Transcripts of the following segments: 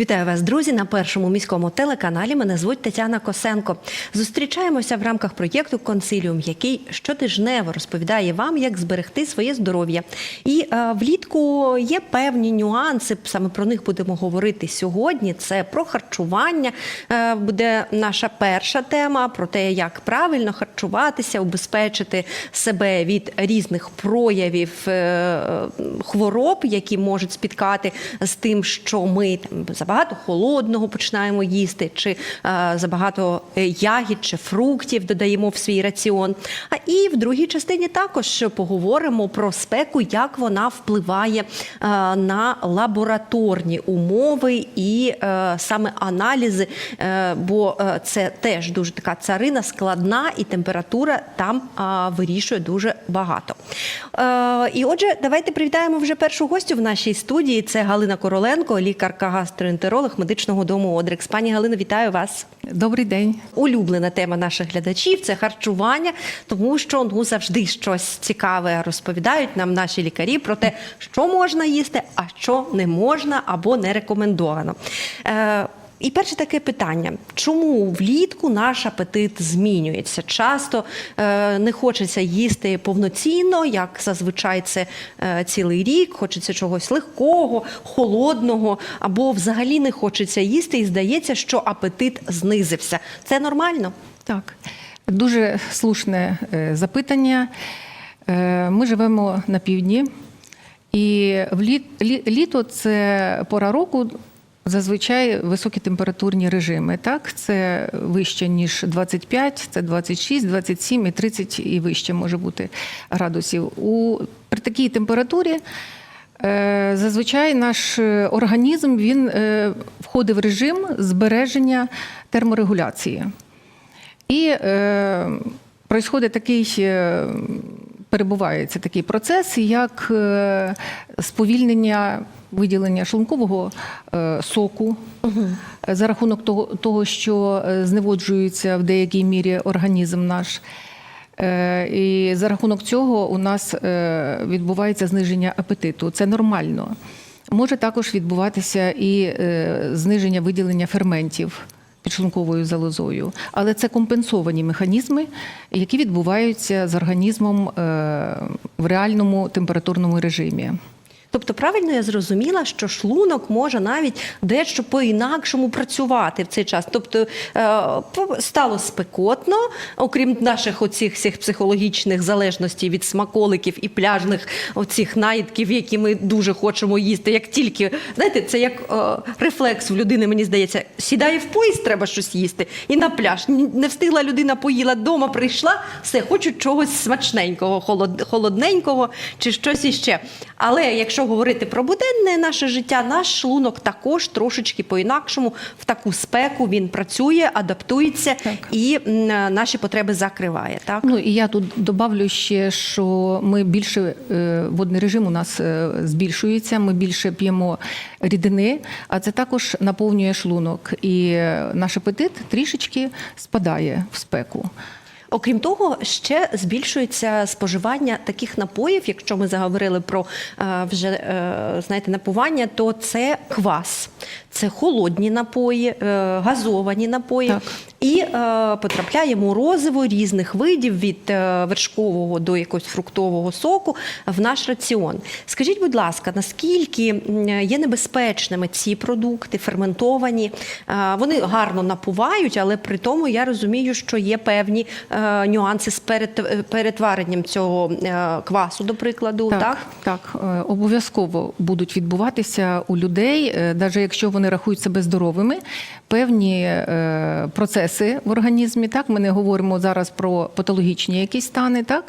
Вітаю вас, друзі, на першому міському телеканалі. Мене звуть Тетяна Косенко. Зустрічаємося в рамках проєкту Консиліум, який щотижнево розповідає вам, як зберегти своє здоров'я. І е, влітку є певні нюанси. Саме про них будемо говорити сьогодні. Це про харчування. Е, буде наша перша тема про те, як правильно харчуватися, убезпечити себе від різних проявів е, хвороб, які можуть спіткати з тим, що ми там забагато холодного починаємо їсти, чи е, забагато е, ягід чи фруктів додаємо в свій раціон. А і в другій частині також поговоримо про спеку, як вона впливає е, на лабораторні умови і саме аналізи, бо це теж дуже така царина складна, і температура там вирішує дуже багато. І отже, давайте привітаємо вже першу гостю в нашій студії. Це Галина Короленко, лікарка-гастроентеролог медичного дому Одрекс. Пані Галино, вітаю вас. Добрий день. Улюблена тема наших глядачів це харчування, тому що ну завжди щось цікаве розповідають нам наші лікарі про те, що можна їсти, а що не можна або не рекомендовано. Е, і перше таке питання: чому влітку наш апетит змінюється? Часто е, не хочеться їсти повноцінно, як зазвичай це е, цілий рік. Хочеться чогось легкого, холодного, або взагалі не хочеться їсти, і здається, що апетит знизився. Це нормально? Так, дуже слушне е, запитання. Е, Ми живемо на півдні, і в літ, літо це пора року. Зазвичай високі температурні режими. Так, це вище ніж 25, це 26, 27 і 30 і вище може бути градусів. У при такій температурі е, зазвичай наш е, організм він е, входить в режим збереження терморегуляції. І е, такий, перебувається такий процес, як сповільнення виділення шлункового е, соку е, за рахунок того, того, що е, зневоджується в деякій мірі організм наш. Е, І за рахунок цього у нас відбувається зниження апетиту. Це нормально. Може також відбуватися і зниження виділення ферментів підшлунковою залозою, але це компенсовані механізми, які відбуваються з організмом в реальному температурному режимі. Тобто, правильно я зрозуміла, що шлунок може навіть дещо по-інакшому працювати в цей час. Тобто е, стало спекотно, окрім наших оцих всіх психологічних залежностей від смаколиків і пляжних оцих наїдків, які ми дуже хочемо їсти. Як тільки знаєте, це як е, рефлекс в людини, мені здається, сідає в поїзд, треба щось їсти, і на пляж. Не встигла людина, поїла вдома, прийшла, все, хочуть чогось смачненького, холодненького чи щось іще. Але якщо говорити про буденне наше життя, наш шлунок також трошечки по-інакшому в таку спеку він працює, адаптується Так. і наші потреби закриває. Так? Ну і я тут добавлю ще, що ми більше е, водний режим у нас е, збільшується. Ми більше п'ємо рідини, а це також наповнює шлунок, і е, наш апетит трішечки спадає в спеку. Окрім того, ще збільшується споживання таких напоїв. Якщо ми заговорили про е, вже е, знаєте, напування, то це квас, це холодні напої, е, газовані напої. Так. І е, потрапляє морозиво різних видів від вершкового до якогось фруктового соку в наш раціон. Скажіть, будь ласка, наскільки є небезпечними ці продукти, ферментовані? Вони гарно напувають, але при тому я розумію, що є певні нюанси з перет- перетваренням цього е, квасу, до прикладу. Так, Так, так, е, обов'язково будуть відбуватися у людей, навіть якщо вони рахують себе здоровими, певні е, процеси в організмі. Так, ми не говоримо зараз про патологічні якісь стани, так.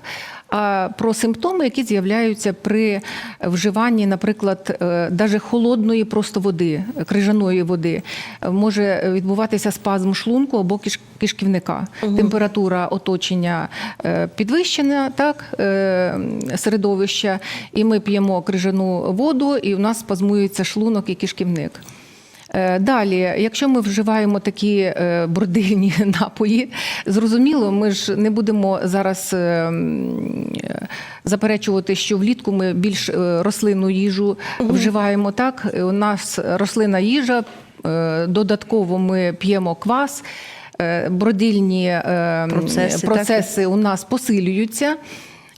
Про симптоми, які з'являються при вживанні, наприклад, навіть холодної просто води, крижаної води, Е, може відбуватися спазм шлунку або киш- кишківника. Температура оточення е, підвищена, так, е, середовища, і ми п'ємо крижану воду, і у нас спазмується шлунок і кишківник. Е, Далі, якщо ми вживаємо такі е, бордильні напої, зрозуміло, ми ж не будемо зараз е, м, е, заперечувати, що влітку ми більш рослинну їжу вживаємо. Так, у нас рослинна їжа додатково ми п'ємо квас. Бродильні е, Процеси, процеси у нас посилюються.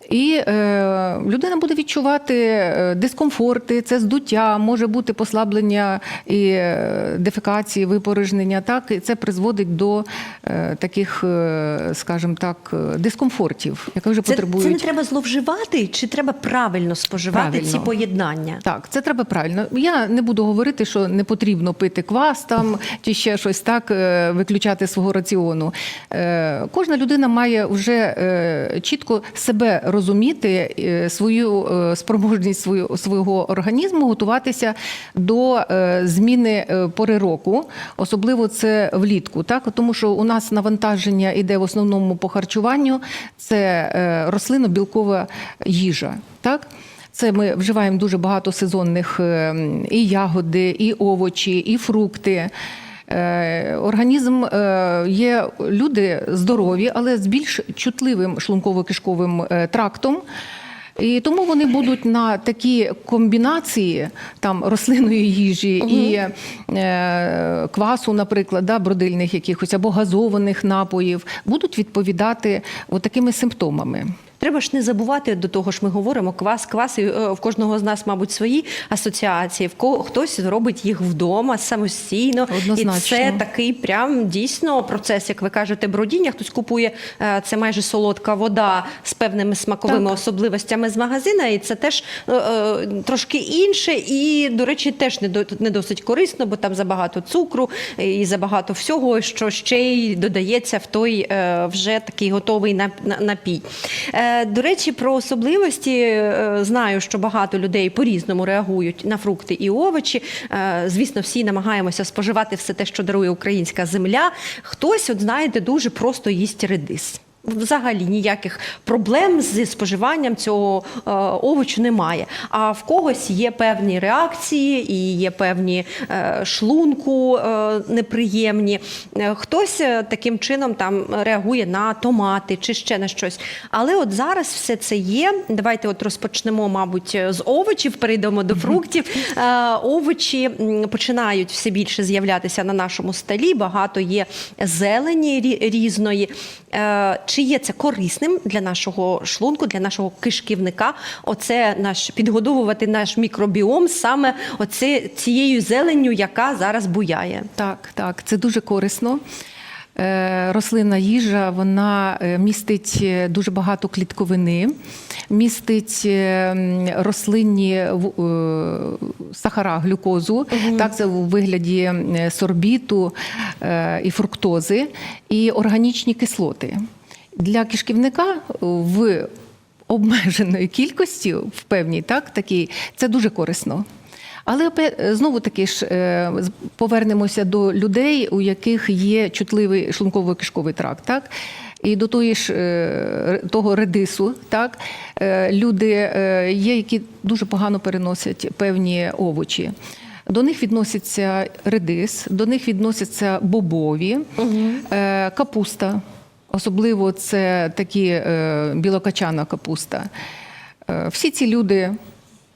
І е, людина буде відчувати е, дискомфорти, це здуття, може бути послаблення і е, дефекації, випорожнення. Так, і це призводить до е, таких, е, скажімо так, дискомфортів, які вже Це, це не треба зловживати, чи треба правильно споживати Правильно. ці поєднання? Так, це треба правильно. Я не буду говорити, що не потрібно пити квас там чи ще щось так, виключати свого раціону. Е, Кожна людина має вже е, чітко себе розуміти, е, свою е, спроможність свою, свого організму готуватися до е, зміни пори року, особливо це влітку. Так? Тому що у нас навантаження йде в основному по харчуванню, це рослинно-білкова їжа. Так? Це ми вживаємо дуже багато сезонних е, і ягоди, і овочі, і фрукти. Е, Організм е, є люди здорові, але з більш чутливим шлунково-кишковим е, трактом. І тому вони будуть на такі комбінації там рослинної їжі і е, квасу, наприклад, да, бродильних якихось або газованих напоїв, будуть відповідати такими симптомами. Треба ж не забувати до того ж, ми говоримо квас, квас, і е, в кожного з нас, мабуть, свої асоціації. В кого хтось робить їх вдома самостійно, Однозначно. і це такий прям дійсно процес, як ви кажете, бродіння. Хтось купує е, це майже солодка вода з певними смаковими Так. особливостями з магазина, і це теж е, е, трошки інше, і до речі, теж не до не досить корисно, бо там забагато цукру і забагато всього, що ще й додається в той е, вже такий готовий на- напій. Е, До речі, про особливості е, знаю, що багато людей по-різному реагують на фрукти і овочі. Е, Звісно, всі намагаємося споживати все те, що дарує українська земля. Хтось, от знаєте, дуже просто їсть редис. Взагалі ніяких проблем зі споживанням цього е, овочу немає. А в когось є певні реакції і є певні е, шлунку е, неприємні. Хтось таким чином там реагує на томати чи ще на щось. Але от зараз все це є. Давайте от розпочнемо, мабуть, з овочів, перейдемо до фруктів. Овочі починають все більше з'являтися на нашому столі. Багато є зелені різної. Е, Чи є це корисним для нашого шлунку, для нашого кишківника? Оце наш підгодовувати наш мікробіом саме оце цією зеленню, яка зараз буяє. Так, так, це дуже корисно. Е, Рослинна їжа вона е, містить е, дуже багато клітковини, містить рослинні сахара, глюкозу. Так, це у вигляді сорбіту і фруктози, і органічні кислоти. Для кишківника в обмеженої кількості, в певній, так, такій, це дуже корисно. Але знову таки ж е, повернемося до людей, у яких є чутливий шлунково-кишковий тракт. Так? І до тої ж е, того редису, так е, люди є, які дуже погано переносять певні овочі. До них відноситься редис, до них відносяться бобові, е, капуста. Особливо це такі білокачана капуста. Всі ці люди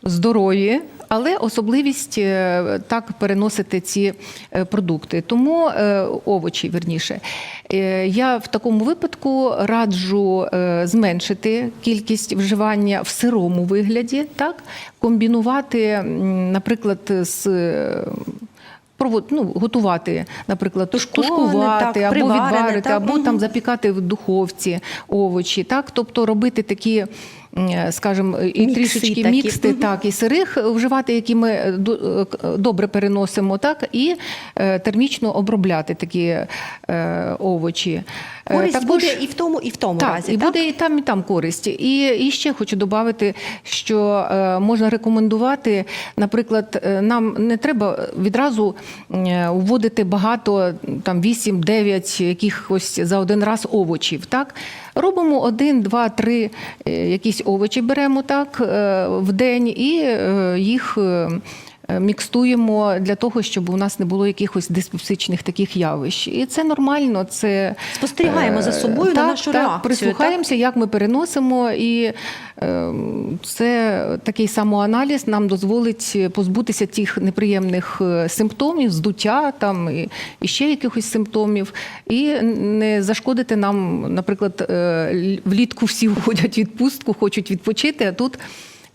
здорові, але особливість е, так переносити ці е, продукти. Тому е, овочі, верніше. Я в такому випадку раджу зменшити кількість вживання в сирому вигляді, так комбінувати, наприклад, з. провод- ну, готувати, наприклад, тушкувати так, або відварити, так, або там запікати в духовці овочі, так тобто робити такі, скажімо, і Мікси трішечки такі. міксти, так і сирих вживати, які ми е, е, добре переносимо, так і е, термічно обробляти такі е, овочі. Е, Користь також- буде і в тому, і в тому так, разі. і так? буде і там, і там користь. І, і ще хочу додати, що е, можна рекомендувати, наприклад, е, нам не треба відразу е, вводити багато, там 8-9 якихось за один раз овочів. Так? Робимо один, два, три е, якісь овочі беремо так е, в день і е, їх. Е, мікстуємо для того, щоб у нас не було якихось диспепсичних таких явищ. І це нормально. Це Спостерігаємо за е, собою на нашу так, реакцію, Прислухаємося, як ми переносимо, і е, це такий самоаналіз нам дозволить позбутися тих неприємних е, симптомів, здуття там і, ще якихось симптомів, і не зашкодити нам, наприклад, влітку всі уходять в відпустку, хочуть відпочити, а тут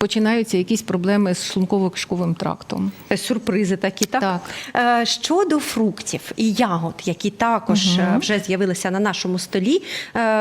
починаються якісь проблеми з шлунково-кишковим трактом. Е, Сюрпризи такі, так? Так. Е, Щодо фруктів і ягод, які також е, вже з'явилися на нашому столі,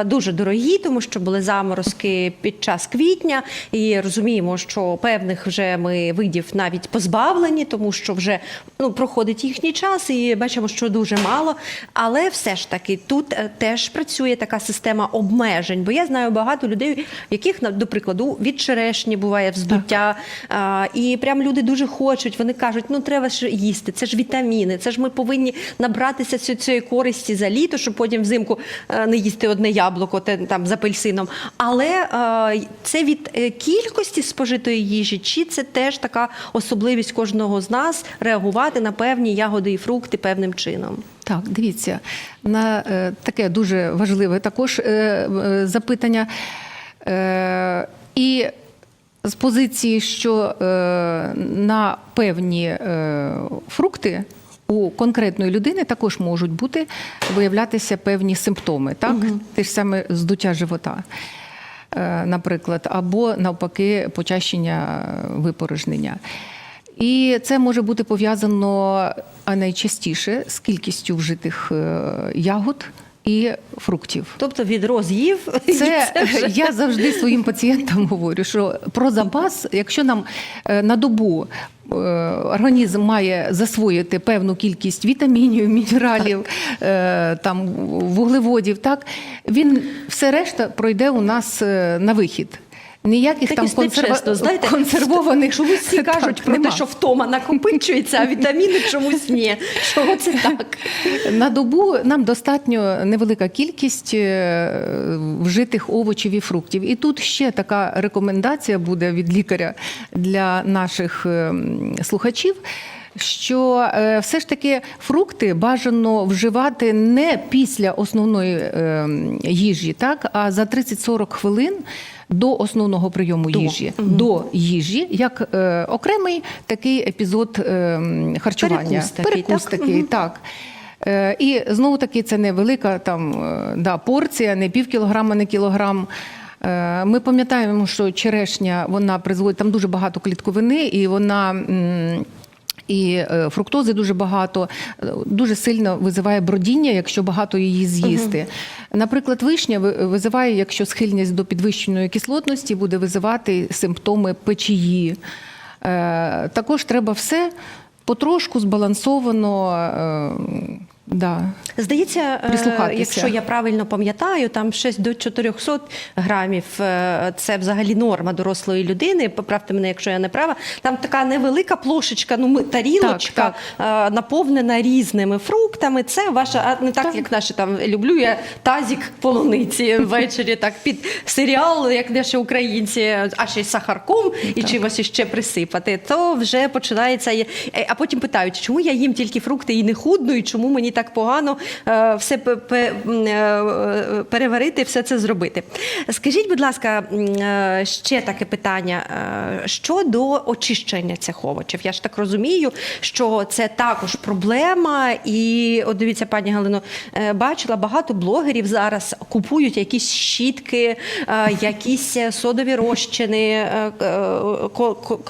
дуже дорогі, тому що були заморозки під час квітня, і розуміємо, що певних вже ми видів навіть позбавлені, тому що вже ну, проходить їхній час, і бачимо, що дуже мало. Але все ж таки тут теж працює така система обмежень. Бо я знаю багато людей, яких, до прикладу, від черешні буває вздуття, а, і прям люди дуже хочуть. Вони кажуть, ну треба ж їсти, це ж вітаміни, це ж ми повинні набратися цієї користі за літо, щоб потім взимку е, не їсти одне яблуко те, там з апельсином. Але е, це від е, кількості спожитої їжі, чи це теж така особливість кожного з нас реагувати на певні ягоди і фрукти певним чином? Так, дивіться, на таке дуже важливе також запитання. І з позиції, що е, на певні е, фрукти у конкретної людини також можуть бути виявлятися певні симптоми, так? Те ж саме здуття живота. е, Наприклад, або навпаки, почащення випорожнення. І це може бути пов'язано а найчастіше з кількістю вжитих ягод і фруктів. Тобто від роз'їв Це вже- я завжди своїм пацієнтам говорю, що про запас, якщо нам е, на добу е, організм має засвоїти певну кількість вітамінів, мінералів, е, там вуглеводів, так він все решта пройде у нас на вихід. Ніяких Так там і нечесно, знаєте, консервованих чомусь всі кажуть про те, що втома накопичується, а вітаміни чомусь ні. Чого це так? На добу нам достатньо невелика кількість е, вжитих овочів і фруктів. І тут ще така рекомендація буде від лікаря для наших е, слухачів. Що е, все ж таки фрукти бажано вживати не після основної е, їжі, так а за 30-40 хвилин до основного прийому До. їжі, до їжі, як е, окремий такий епізод е, харчування. Перекус такий, Перекус так? такий, Мгм. так. Е, І знову таки це не велика там е, да, порція, не пів кілограма, не кілограм. Е, Ми пам'ятаємо, що черешня вона призводить там дуже багато клітковини, і вона. І е, фруктози дуже багато, е, дуже сильно визиває бродіння, якщо багато її з'їсти. Наприклад, вишня визиває, якщо схильність до підвищеної кислотності, буде визивати симптоми печії. Е, Також треба все потрошку збалансовано. Да. Здається, е, якщо я правильно пам'ятаю, там щось до 400 грамів е, це взагалі норма дорослої людини. Поправте мене, якщо я не права. Там така невелика плошечка, ну тарілочка е, наповнена різними фруктами. Це ваша, а не так, Так. як наші там люблю я тазік полуниці ввечері, так під серіал, як наші українці, а ще й сахарком і чимось іще присипати. То вже починається. А потім питають, чому я їм тільки фрукти і не худну, і чому мені так погано е, все е, е, переварити, все це зробити. Скажіть, будь ласка, ще таке питання щодо очищення цих овочів. Я ж так розумію, що це також проблема. І от дивіться, пані Галино, бачила багато блогерів зараз купують якісь щітки, якісь содові розчини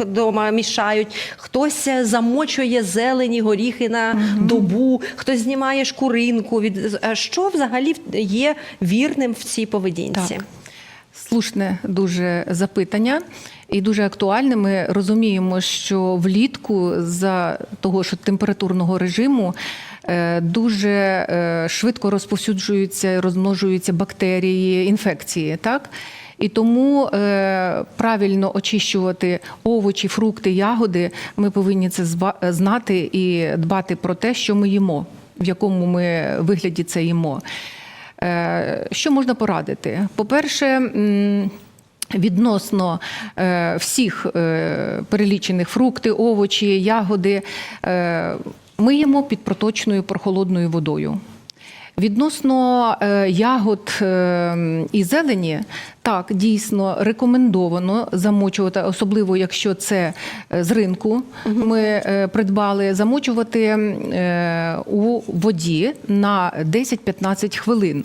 дома мішають. Хтось замочує зелені горіхи на добу, хтось знімає шкуринку. Від е, що взагалі є вірним в цій поведінці? Так. Слушне дуже запитання і дуже актуальне. Ми розуміємо, що влітку за того, що температурного режиму е, дуже е, швидко розповсюджуються і розмножуються бактерії, інфекції, так? І тому е, правильно очищувати овочі, фрукти, ягоди. Ми повинні це знати і дбати про те, що ми їмо, в якому ми вигляді це їмо. Е, Що можна порадити? По-перше, Відносно е, всіх е, перелічених фрукти, овочі, ягоди миємо під проточною прохолодною водою. Відносно е, ягод е, і зелені, так дійсно рекомендовано замочувати, особливо якщо це е, з ринку. Ми придбали замочувати у воді на 10-15 хвилин.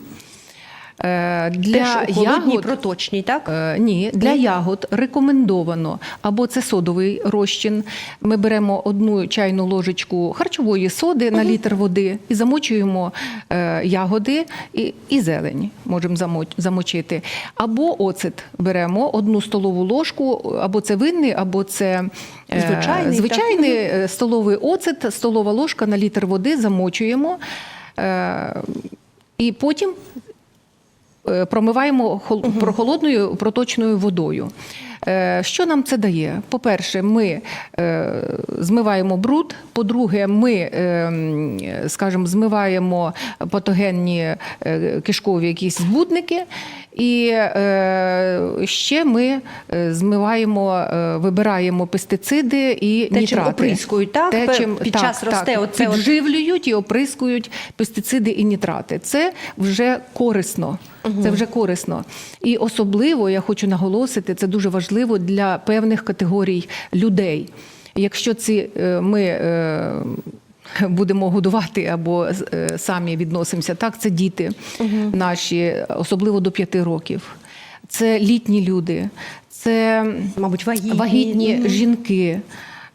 Е, Для Теж у ягод проточній, так? Е, Ні, для ягод рекомендовано або це содовий розчин. Ми беремо одну чайну ложечку харчової соди на літр води і замочуємо е, ягоди і, і зелень. Можемо замоч- замочити. Або оцет беремо одну столову ложку, або це винний, або це е, Звичайний, звичайний е, столовий оцет, столова ложка на літр води замочуємо. Е, І потім промиваємо хол- прохолодною проточною водою. Е, Що нам це дає? По-перше, ми е, змиваємо бруд. По-друге, ми, е, скажімо, змиваємо патогенні кишкові якісь збудники. І ще ми змиваємо, вибираємо пестициди і Те, чим оприскують, так? Те, чим під так, час росте так, оце підживлюють і оприскують пестициди і нітрати. Це вже корисно. Це вже корисно. І особливо я хочу наголосити, це дуже важливо для певних категорій людей. Якщо ці е, ми. е, Будемо годувати або е, самі відносимося так. Це діти наші, особливо до п'яти років. Це літні люди, це Мабуть, вагітні. вагітні жінки.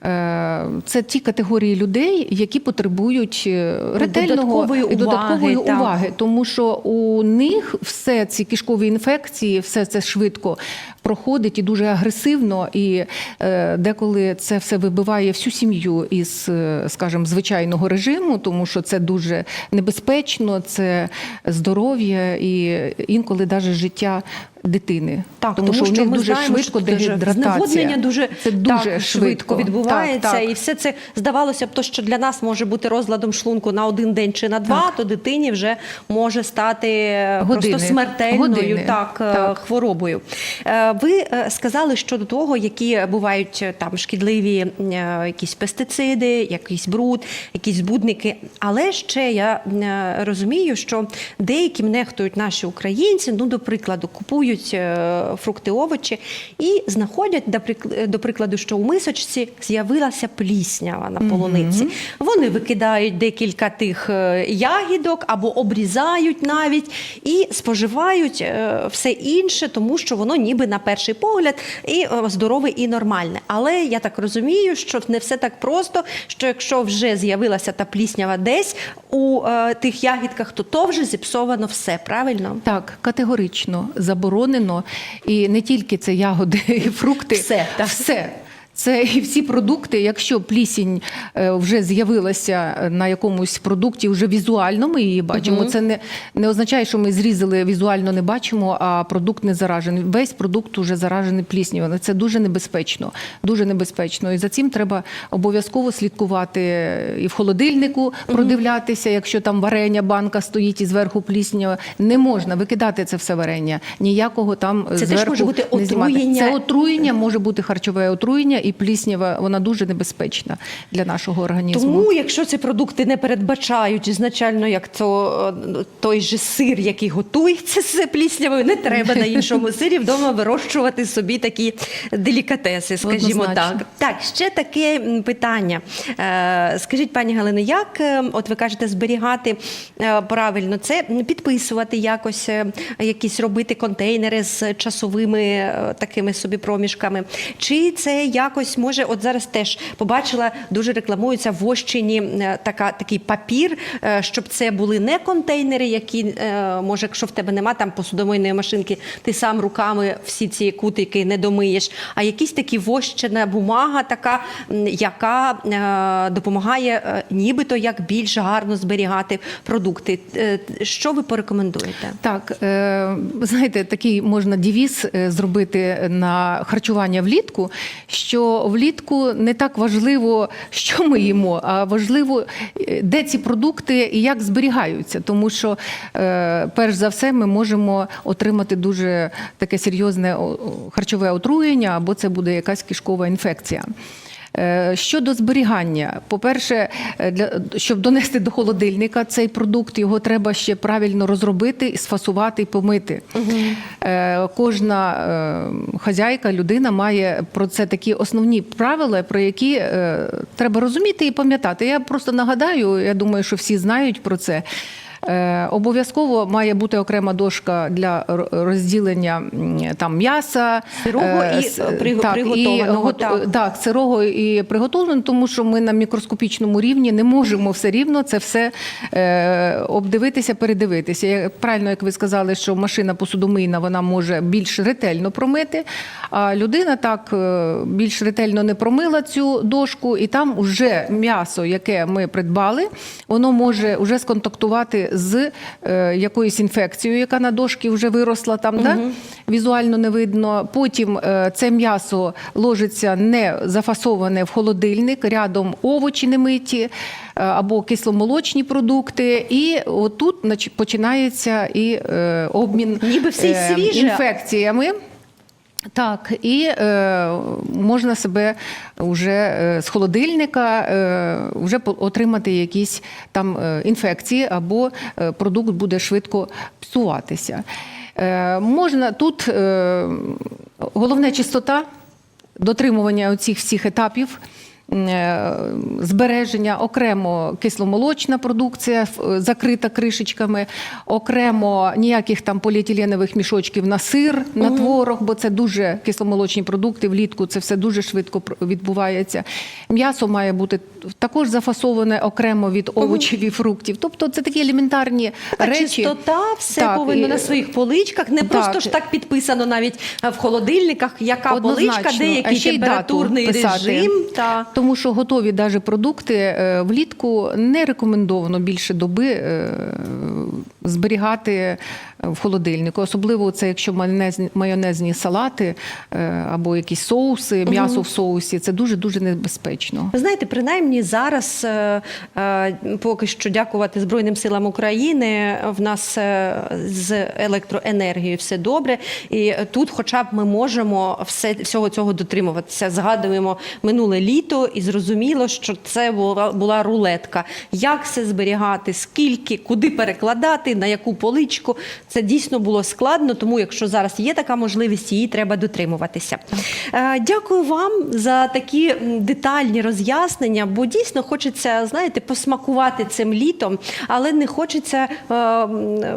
Е, Це ті категорії людей, які потребують е, ретельного Додаткової і додаткової уваги, так. тому що у них все ці кишкові інфекції, все це швидко проходить і дуже агресивно. І е, деколи це все вибиває всю сім'ю із, скажімо, звичайного режиму, тому що це дуже небезпечно, це здоров'я і інколи навіть життя дитини. Так, тому, що, у них ми дуже знаємо, швидко дегідратація. дуже, це дуже так, швидко відбувається, Так, так. і все це здавалося б, то що для нас може бути розладом шлунку на один день чи на два, то дитині вже може стати е, Години. просто смертельною Години. так, е, Так. хворобою. Е, Ви сказали щодо того, які бувають там шкідливі якісь пестициди, якийсь бруд, якісь збудники. Але ще я розумію, що деяким нехтують наші українці, ну, до прикладу, купують е, фрукти, овочі і знаходять, до прикладу, що у мисочці з'явилася пліснява на полуниці. Вони викидають декілька тих е, ягідок або обрізають навіть і споживають е, все інше, тому що воно ніби на перший погляд і е, здорове і нормальне. Але я так розумію, що не все так просто, що якщо вже з'явилася та пліснява десь у е, тих ягідках, то то вже зіпсовано все, правильно? Так, категорично заборонено. І не тільки це ягоди і фрукти. Все, так. все. Це і всі продукти. Якщо плісінь е, вже з'явилася на якомусь продукті, вже візуально ми її бачимо. Це не, не означає, що ми зрізали візуально не бачимо, а продукт не заражений. Весь продукт вже заражений пліснявою. Це дуже небезпечно. Дуже небезпечно. І за цим треба обов'язково слідкувати і в холодильнику, продивлятися, якщо там варення, банка стоїть і зверху пліснява. Не можна викидати це все варення. Ніякого там Це теж може бути отруєння. Це отруєння, може бути харчове отруєння, і пліснява вона дуже небезпечна для нашого організму. Тому, якщо ці продукти не передбачають ізначально, як то е, той же сир, який готується з пліснявою, не треба на іншому сирі вдома вирощувати собі такі делікатеси, скажімо Однозначно. так. Так, ще таке питання. Е, Скажіть, пані Галино, як е, от ви кажете, зберігати правильно це підписувати якось, якісь робити контейнери з часовими такими собі проміжками? Чи це якось може, от зараз теж побачила, дуже рекламується в Ощині е, така, такий папір, е, щоб це були не контейнери, які е, може, якщо в тебе нема там посудомийної машинки, ти сам руками всі ці кутики не домиєш, а якісь такі вощена бумага, така, яка допомагає нібито як більш гарно зберігати продукти. Що ви порекомендуєте? Так, знаєте, такий можна девіз е, зробити на харчування влітку, що влітку не так важливо, що ми їмо, а важливо, е, де ці продукти і як зберігаються. Тому що, е, перш за все, ми можемо отримати дуже таке серйозне харчове отруєння, або це буде якась кишкова інфекція. Е, Щодо зберігання, по-перше, е, для щоб донести до холодильника цей продукт, його треба ще правильно розробити, сфасувати і помити. Е, Кожна хазяйка, людина має про це такі основні правила, про які треба розуміти і пам'ятати. Я просто нагадаю, я думаю, що всі знають про це. Е, Обов'язково має бути окрема дошка для розділення там м'яса Сирого е, і, так, приготованого, і, так. так, сирого і приготовлено, тому що ми на мікроскопічному рівні не можемо все рівно це все е, обдивитися, передивитися. Правильно, як ви сказали, що машина посудомийна вона може більш ретельно промити, а людина так більш ретельно не промила цю дошку, і там вже м'ясо, яке ми придбали, воно може вже сконтактувати з е, якоюсь інфекцією, яка на дошці вже виросла там, да? візуально не видно. Потім е, це м'ясо ложиться не зафасоване в холодильник, рядом овочі немиті е, або кисломолочні продукти. І отут нач- починається і е, обмін Ніби все е, свіже. інфекціями. Так, і е, можна себе вже е, з холодильника е, вже отримати якісь там е, інфекції, або е, продукт буде швидко псуватися. Е, можна тут е, головне чистота, дотримування оцих всіх етапів. Е, Збереження окремо кисломолочна продукція е, закрита кришечками, окремо ніяких там поліетиленових мішочків на сир, на творог, бо це дуже кисломолочні продукти. Влітку це все дуже швидко відбувається. М'ясо має бути також зафасоване окремо від овочів і фруктів. Тобто це такі елементарні Та речі. чистота, все Так, повинно і- на своїх поличках. Не просто ж так підписано навіть е, в холодильниках, яка поличка, Однозначно. де А який ще й дату температурний режим. Та... Тому що готові даже продукти е, влітку не рекомендовано більше доби е, зберігати в холодильнику. Особливо це якщо майонезні, майонезні салати е, або якісь соуси, м'ясо в соусі. Це дуже дуже небезпечно. Ви знаєте, принаймні зараз, е, е, поки що дякувати Збройним силам України, в нас з електроенергією все добре. І тут, хоча б ми можемо все, всього цього дотримуватися. Згадуємо минуле літо, і зрозуміло, що це була, була рулетка. Як все зберігати, скільки, куди перекладати, на яку поличку. Це дійсно було складно, тому якщо зараз є така можливість, її треба дотримуватися. Е, Дякую вам за такі детальні роз'яснення, бо дійсно хочеться, знаєте, посмакувати цим літом, але не хочеться е,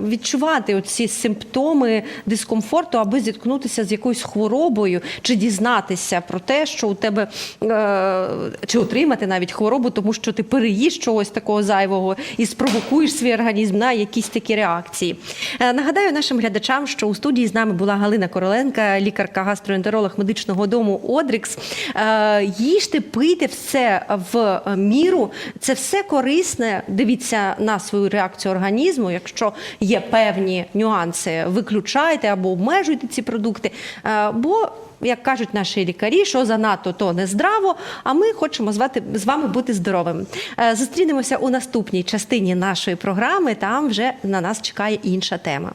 відчувати оці симптоми дискомфорту, аби зіткнутися з якоюсь хворобою чи дізнатися про те, що у тебе е, чи отримати навіть хворобу, тому що ти переїш чогось такого зайвого і спровокуєш свій організм на якісь такі реакції. Нагадаю нашим глядачам, що у студії з нами була Галина Короленка, лікарка-гастроентеролог медичного дому Одрікс. Е, Їжте, пийте все в міру. Це все корисне. Дивіться на свою реакцію організму. Якщо є певні нюанси, виключайте або обмежуйте ці продукти. Е, Бо як кажуть наші лікарі, що занадто, то не здраво. А ми хочемо звати з вами бути здоровими. Е, Зустрінемося у наступній частині нашої програми. Там вже на нас чекає інша тема.